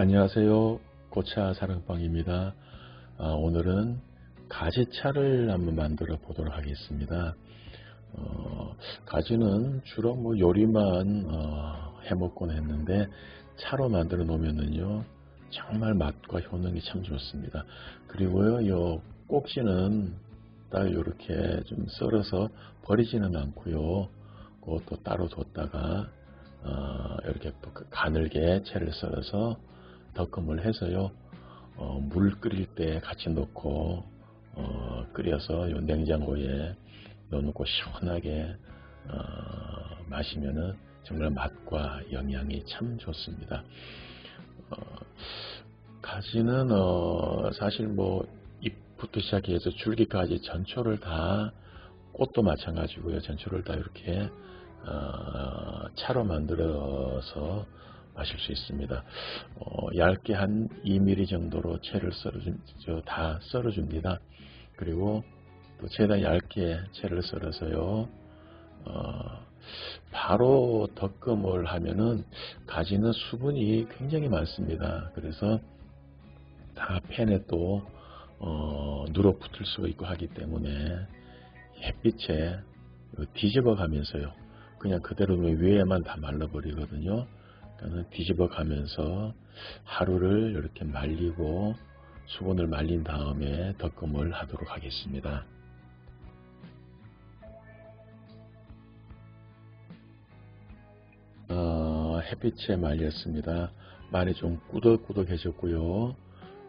안녕하세요. 고차 사랑방입니다. 아, 오늘은 가지차를 한번 만들어 보도록 하겠습니다. 어, 가지는 주로 뭐 요리만 어, 해먹곤 했는데 차로 만들어 놓으면은요 정말 맛과 효능이 참 좋습니다. 그리고요 요 꼭지는 딱 이렇게 좀 썰어서 버리지는 않고요. 그것도 따로 뒀다가 어, 이렇게 또그 가늘게 채를 썰어서 덕금을 해서요. 어, 물 끓일 때 같이 넣고 어, 끓여서 요 냉장고에 넣어놓고 시원하게 어, 마시면은 정말 맛과 영양이 참 좋습니다. 어, 가지는 어, 사실 뭐 잎부터 시작해서 줄기까지 전초를 다 꽃도 마찬가지고요. 전초를 다 이렇게 어, 차로 만들어서 마실 수 있습니다. 어, 얇게 한 2mm 정도로 채를 썰어줍, 다 썰어줍니다. 그리고 또 최대한 얇게 채를 썰어서요. 어, 바로 덕금을 하면은 가지는 수분이 굉장히 많습니다. 그래서 다 팬에 또 어, 눌어붙을 수가 있고 하기 때문에 햇빛에 뒤집어 가면서요. 그냥 그대로 위에만 다 말라버리거든요. 뒤집어 가면서 하루를 이렇게 말리고 수분을 말린 다음에 덕금을 하도록 하겠습니다. 어, 햇빛에 말렸습니다. 많이 좀 꾸덕꾸덕해졌고요.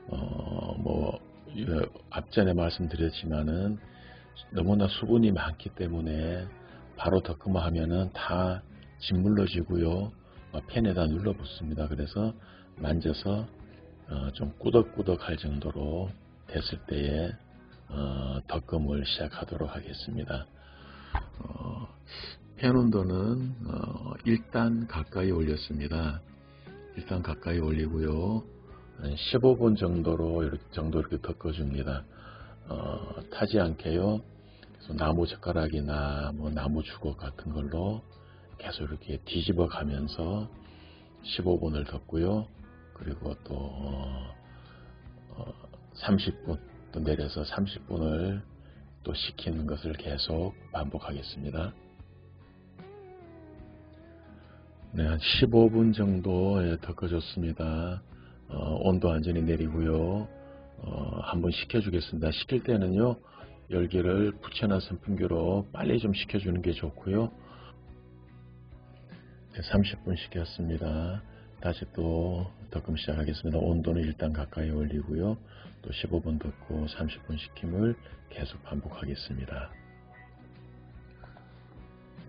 어, 뭐 앞전에 말씀드렸지만은 너무나 수분이 많기 때문에 바로 덕금하면은 다 짓물러지고요. 어, 펜에다 눌러 붙습니다. 그래서 만져서 어, 좀 꾸덕꾸덕할 정도로 됐을 때에 어, 덕금을 시작하도록 하겠습니다. 펜 온도는 1단 가까이 올렸습니다. 일단 가까이 올리고요. 15분 정도로 이렇게 정도 이렇게 덮어줍니다. 어, 타지 않게요. 그래서 나무 젓가락이나 뭐 나무 주걱 같은 걸로 계속 이렇게 뒤집어 가면서 15분을 덮고요. 그리고 또 30분 어, 또 내려서 30분을 또 식히는 것을 계속 반복하겠습니다. 네, 한 15분 정도 덮어줬습니다. 어, 온도 완전히 내리고요. 어, 한번 식혀주겠습니다. 식힐 때는요, 열기를 붙여놓은 선풍기로 빨리 좀 식혀주는 게 좋고요. 30분 식혔습니다. 다시 또 덮금 시작하겠습니다. 온도는 일단 가까이 올리고요. 또 15분 덮고 30분 식힘을 계속 반복하겠습니다.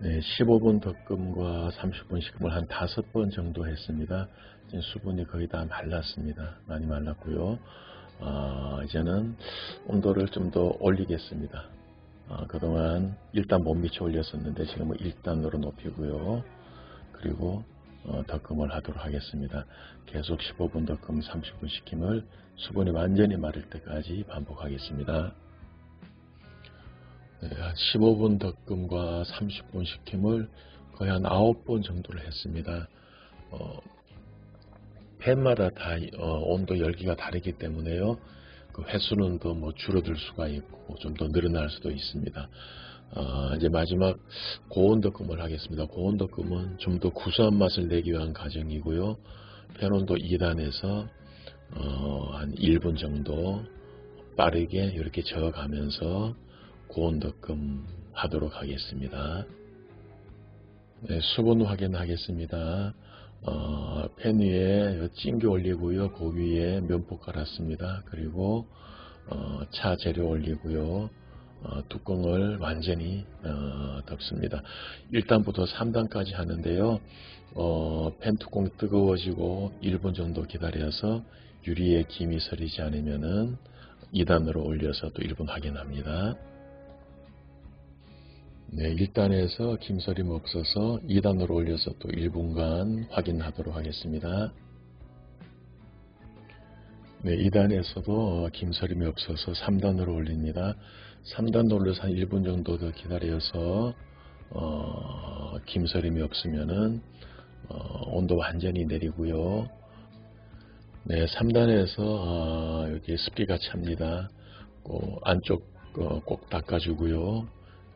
네, 15분 덮금과 30분 식힘을 한 5번 정도 했습니다. 지금 수분이 거의 다 말랐습니다. 많이 말랐고요. 어, 이제는 온도를 좀 더 올리겠습니다. 어, 그동안 일단 못 미쳐 올렸었는데 지금은 1단으로 높이고요. 그리고 어, 덕금을 하도록 하겠습니다. 계속 15분 덕금 30분 식힘을 수분이 완전히 마를 때까지 반복하겠습니다. 네, 한 15분 덕금과 30분 식힘을 거의 한 9번 정도를 했습니다. 어, 팬마다 다 어, 온도 열기가 다르기 때문에요. 그 횟수는 더 뭐 줄어들 수가 있고 좀 더 늘어날 수도 있습니다. 어, 이제 마지막 고온 덕금을 하겠습니다. 고온 덕금은 좀 더 구수한 맛을 내기 위한 과정이고요. 팬온도 2단에서 어, 한 1분 정도 빠르게 이렇게 저어가면서 고온 덕금 하도록 하겠습니다. 네, 수분 확인하겠습니다. 어, 팬 위에 찡겨 올리고요. 그 위에 면포 깔았습니다. 그리고 어, 차 재료 올리고요. 어, 뚜껑을 완전히 어, 덮습니다. 1단부터 3단까지 하는데요. 어, 팬 뚜껑 뜨거워지고 1분 정도 기다려서 유리에 김이 서리지 않으면 2단으로 올려서 또 1분 확인합니다. 네, 1단에서 김서림 없어서 2단으로 올려서 또 1분간 확인하도록 하겠습니다. 네, 2단에서도 김서림이 없어서 3단으로 올립니다. 3단 올려서 한 1분 정도 더 기다려서 어, 김서림이 없으면은 어, 온도 완전히 내리고요. 네, 3단에서 어, 여기 습기가 찹니다. 그 안쪽 어, 꼭 닦아주고요.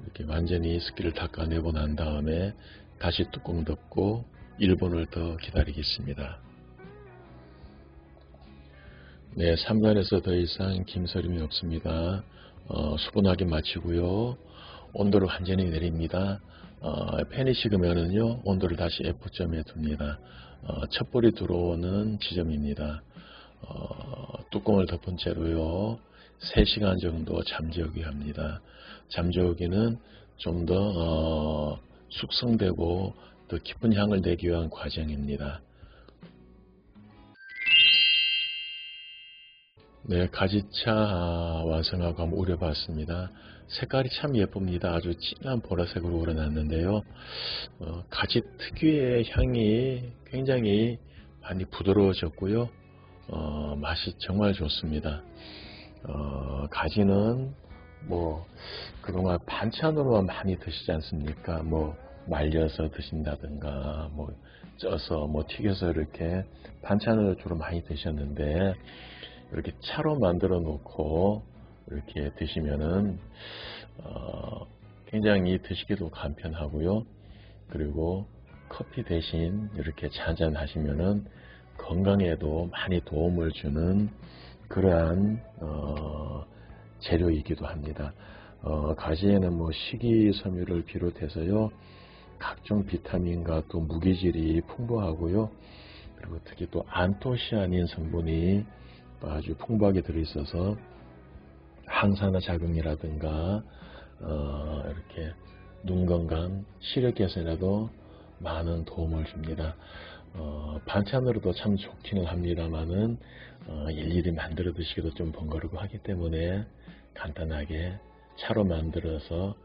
이렇게 완전히 습기를 닦아내고 난 다음에 다시 뚜껑 덮고 1분을 더 기다리겠습니다. 네, 3단에서 더 이상 김서림이 없습니다. 어, 수분하게 마치고요. 온도를 완전히 내립니다. 어, 팬이 식으면은요 온도를 다시 F점에 둡니다. 어, 첫불이 들어오는 지점입니다. 어, 뚜껑을 덮은 채로요 3시간 정도 잠재우기 합니다. 잠재우기는 좀더 어, 숙성되고 더 깊은 향을 내기 위한 과정입니다. 네, 가지차 완성하고 한번 우려봤습니다. 색깔이 참 예쁩니다. 아주 진한 보라색으로 우러났는데요. 어, 가지 특유의 향이 굉장히 많이 부드러워졌고요. 어, 맛이 정말 좋습니다. 어, 가지는 뭐 그동안 반찬으로만 많이 드시지 않습니까? 뭐 말려서 드신다든가 뭐 쪄서 뭐 튀겨서 이렇게 반찬으로 주로 많이 드셨는데 이렇게 차로 만들어 놓고 이렇게 드시면은 어, 굉장히 드시기도 간편하고요. 그리고 커피 대신 이렇게 잔잔 하시면은 건강에도 많이 도움을 주는 그러한 어, 재료이기도 합니다. 어, 가지에는 뭐 식이섬유를 비롯해서요 각종 비타민과 또 무기질이 풍부하고요. 그리고 특히 또 안토시아닌 성분이 아주 풍부하게 들어있어서 항산화 작용이라든가 어, 이렇게 눈 건강, 시력 개선에도 많은 도움을 줍니다. 어, 반찬으로도 참 좋기는 합니다만은 어, 일일이 만들어 드시기도 좀 번거롭고 하기 때문에 간단하게 차로 만들어서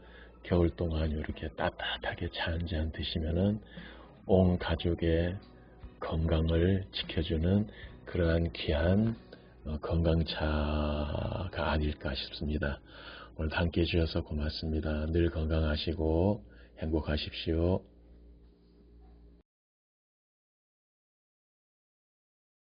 겨울 동안 이렇게 따뜻하게 차 한 잔 드시면은 온 가족의 건강을 지켜주는 그러한 귀한 어, 건강차가 아닐까 싶습니다. 오늘 함께 해주셔서 고맙습니다. 늘 건강하시고 행복하십시오.